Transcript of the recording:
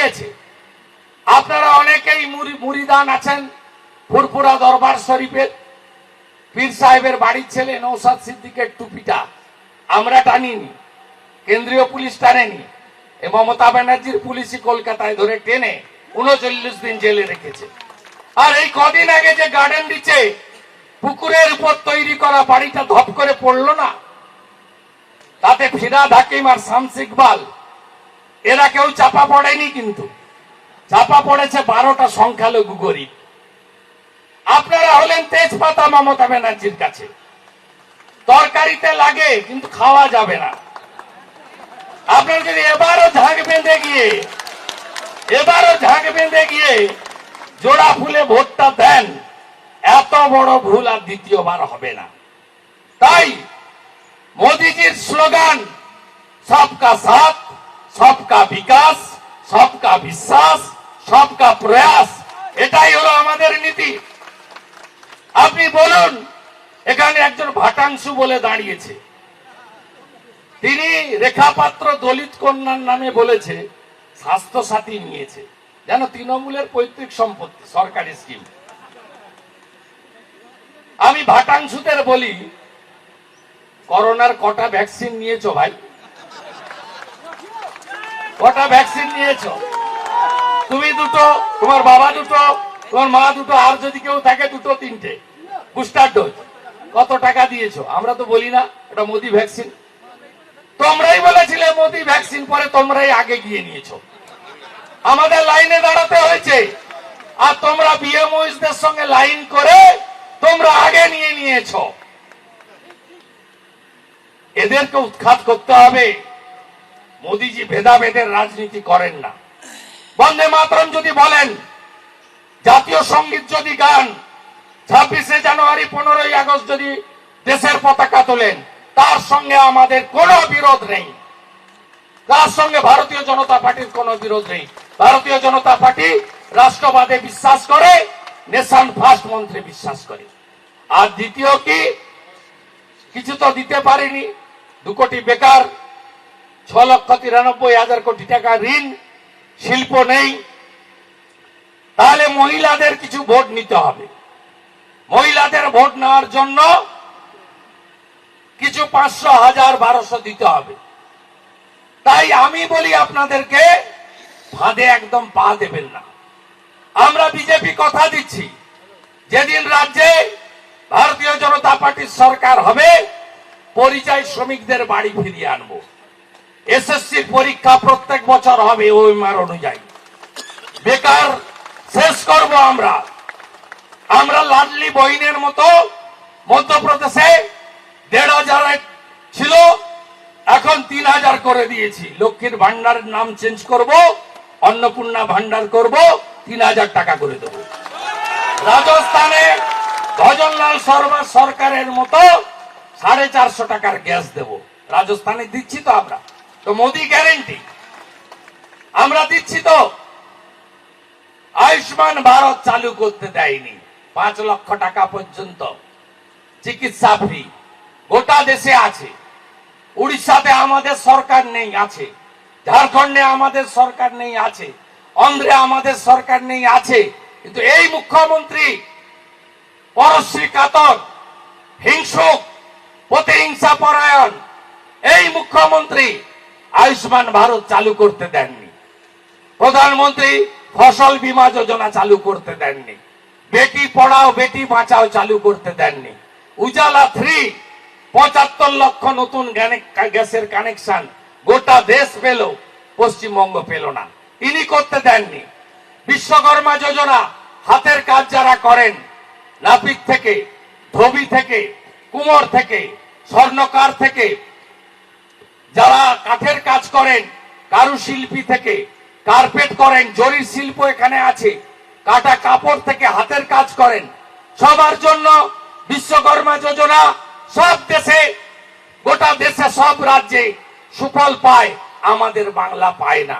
দিয়েছে আপনারা অনেকেই মুড়িদান আছেন, ফুরফুরা দরবার শরীফের পীর সাহেবের বাড়ির ছেলে নৌসাদ সিদ্দিকের টুপিটা। আমরা টানিনি, কেন্দ্রীয় পুলিশ টানেনি মমতা ব্যানার্জির পুলিশই কলকাতায় ধরে টেনে উনচল্লিশ দিন জেলে রেখেছে। আর এই কদিন আগে যে গার্ডেন দিচ্ছে পুকুরের উপর তৈরি করা বাড়িটা ধপ করে পড়ল না, তাতে ফিরাদ হাকিম আর শামস ইকবাল এরা কেউ চাপা পড়েনি কিন্তু। চাপা পড়েছে বারোটা সংখ্যালঘু গরিব। আপনারা হলেন তেজপাতা মমতা ব্যানার্জির কাছে। তরকারিতে লাগে, কিন্তু খাওয়া যাবে না। আপনারা যদি এবারও ঝাঁক বেঁধে গিয়ে, এবারও ঝাঁক বেঁধে গিয়ে জোড়া ফুলে ভোটটা দেন, এত বড় ভুল আর দ্বিতীয়বার হবে না। তাই মোদিজির স্লোগান, সবকা সাথ সবকা বিকাশ, সবকা বিশ্বাস, সবকা প্রয়াস, এটাই হলো আমাদের নীতি। আপনি বলুন, এখানে একজন ভাটাংশু বলে দাঁড়িয়েছে। তিনি রেখাপাত্র দলিত কন্যার নামে বলেছে স্বাস্থ্য সাথী নিয়েছে। যেন তৃণমূলের পৈতৃক সম্পত্তি, সরকারি স্কিম। আমি ভাটাংশুদের বলি, করোনার কটা ভ্যাকসিন নিয়েছো ভাই? কটা ভ্যাকসিন নিয়েছো? তুমি দুটো, তোমার বাবা দুটো, তোমার মা দুটো, আর যদি কেউ থাকে দুটো, তিনটে। বুস্টার ডোজ কত টাকা দিয়েছ? আমরা তো বলি না, এটা মোদি ভ্যাকসিন তোমরাই বলেছিলে মোদি ভ্যাকসিন পরে তোমরাই আগে গিয়ে নিয়েছো। আমাদের লাইনে দাঁড়াতে হয়েছে। আর তোমরা বিএমওইসদের সঙ্গে লাইন করে তোমরা আগে নিয়ে নিয়েছো। এদেরকে উৎখাত করতে হবে। মোদিজি ভেদাভেদের রাজনীতি করেন না। বন্দে মাতরম যদি বলেন, জাতীয় সংগীত যদি গান, ছাব্বিশে জানুয়ারি, পনেরোই আগস্ট যদি দেশের পতাকা তোলেন, তার সঙ্গে আমাদের কোনো বিরোধ নেই। তার সঙ্গে ভারতীয় জনতা পার্টির কোনো বিরোধ নেই। ভারতীয় জনতা পার্টি রাষ্ট্রবাদে বিশ্বাস করে, নেশন ফার্স্ট মন্ত্রে বিশ্বাস করে। আর দ্বিতীয় কি? কিছু তো দিতে পারেনি। দু কোটি বেকার ছ লক্ষ তিরানব্বই হাজার কোটি টাকা ঋণ, শিল্প নেই। তাহলে মহিলাদের কিছু ভোট নিতে হবে। মহিলাদের ভোট নেওয়ার জন্য কিছু পাঁচশো হাজার, বারোশো দিতে হবে। তাই আমি বলি আপনাদেরকে, ফাঁদে একদম পা দেবেন না। আমরা বিজেপি কথা দিচ্ছি, যেদিন রাজ্যে ভারতীয় জনতা পার্টির সরকার হবে, পরিযায়ী শ্রমিকদের বাড়ি ফিরিয়ে আনব। এসএসসি পরীক্ষা প্রত্যেক বছর হবে ওই মার অনুযায়ী। বেকার, শেষ করব আমরা। আমরা লাডলি বহিনের মতো মধ্যপ্রদেশে দেড় হাজার ছিল, এখন তিন হাজার করে দিয়েছি। লক্ষ্মীর ভান্ডারের নাম চেঞ্জ করব, অন্নপূর্ণা ভান্ডার করব, তিন হাজার টাকা করে দেব। রাজস্থানে ভজনলাল শর্মা সরকারের মতো সাড়ে চারশো টাকার গ্যাস দেব। রাজস্থানে দিচ্ছি তো আমরা। তো মোদি গ্যারেন্টি আমরা দিচ্ছি তো। আয়ুষ্মান ভারত চালু করতে দেয়নি। পাঁচ লক্ষ টাকা পর্যন্ত। চিকিৎসা ফ্রি গোটা দেশে আছে। উড়িষ্যাতে আমাদের সরকার নেই, আছে। ঝাড়খণ্ডে আমাদের সরকার নেই, আছে। অন্ধ্রে আমাদের সরকার নেই, আছে। কিন্তু এই মুখ্যমন্ত্রী পরশ্রী কাতর, হিংসুক, প্রতিহিংসা পরায়ণ, এই মুখ্যমন্ত্রী আয়ুষ্মান ভারত চালু করতে দেননি। প্রধানমন্ত্রী ফসল বীমা যোজনা চালু করতে দেননি। বেটি পড়াও, বেটি বাঁচাও চালু করতে দেননি। উজালা থ্রি পঁচাত্তর লক্ষ নতুন গ্যাসের কানেকশন গোটা দেশ পেল, পশ্চিমবঙ্গ পেল না। ইনি করতে দেননি। বিশ্বকর্মা যোজনা হাতের কাজ যারা করেন নাপিক থেকে, ধোবি থেকে, কুমোর থেকে, স্বর্ণকার থেকে, যারা কাঠের করেন কারুশিল্পী থেকে, কার্পেট করেন, জরির শিল্প এখানে আছে, কাটা কাপড় থেকে হাতের কাজ করেন। সবার জন্য বিশ্বকর্মা যোজনা, সব দেশে, গোটা দেশে, সব রাজ্যে সুফল পায়, আমাদের বাংলা পায় না।